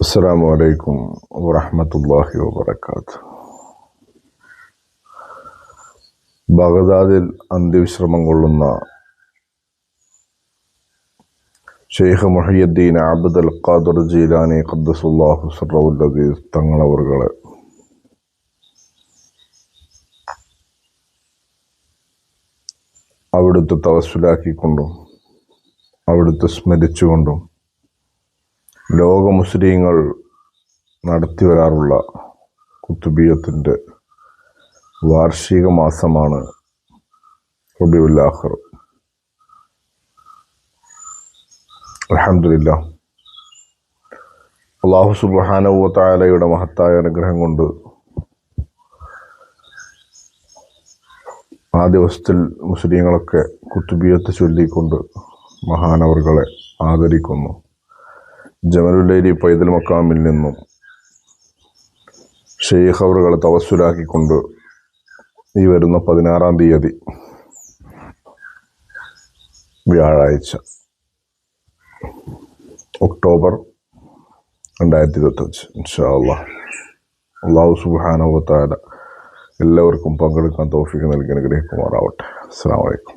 السلام عليكم ورحمة الله وبركاته ബഗദാദിൽ അന്ത്യവിശ്രമം കൊള്ളുന്ന ഷെയ്ഖ് മുഹിയുദ്ദീൻ അബ്ദുൽ അൽ ഖാദർ ജീലാനി ഖദ്ദസുല്ലാഹു സറവുൽ അസീസ് തങ്ങളവറുകളെ അവിടുത്തെ തവസ്സുലാക്കിക്കൊണ്ടും അവിടുത്തെ സ്മരിച്ചുകൊണ്ടും ലോക മുസ്ലിങ്ങൾ നടത്തി വരാറുള്ള കുത്തുബീയത്തിന്റെ വാർഷിക മാസമാണ് റബിഉല്ലാഹർ അലഹമില്ല അള്ളാഹു സുബാനവത്തായാലയുടെ മഹത്തായ അനുഗ്രഹം കൊണ്ട് ആ ദിവസത്തിൽ മുസ്ലിങ്ങളൊക്കെ കുത്തുബിയത്ത് ചൊല്ലിക്കൊണ്ട് മഹാനവറുകളെ ആദരിക്കുന്നു. ജമലുല്ലൈരി പൈതൽ മക്കാമിൽ നിന്നും ഷെയ്ഖ് അവറുകളെ തവസ്സുലാക്കിക്കൊണ്ട് ഈ വരുന്ന പതിനാറാം തീയതി വ്യാഴാഴ്ച ഒക്ടോബർ രണ്ടായിരത്തി ഇരുപത്തഞ്ച് ഇൻഷാ അള്ളാഹ് അള്ളാഹു താര എല്ലാവർക്കും പങ്കെടുക്കാൻ തോഫിക്ക് നൽകി അനുഗ്രഹിക്കുമാറാവട്ടെ. അസ്സാം വലൈക്കും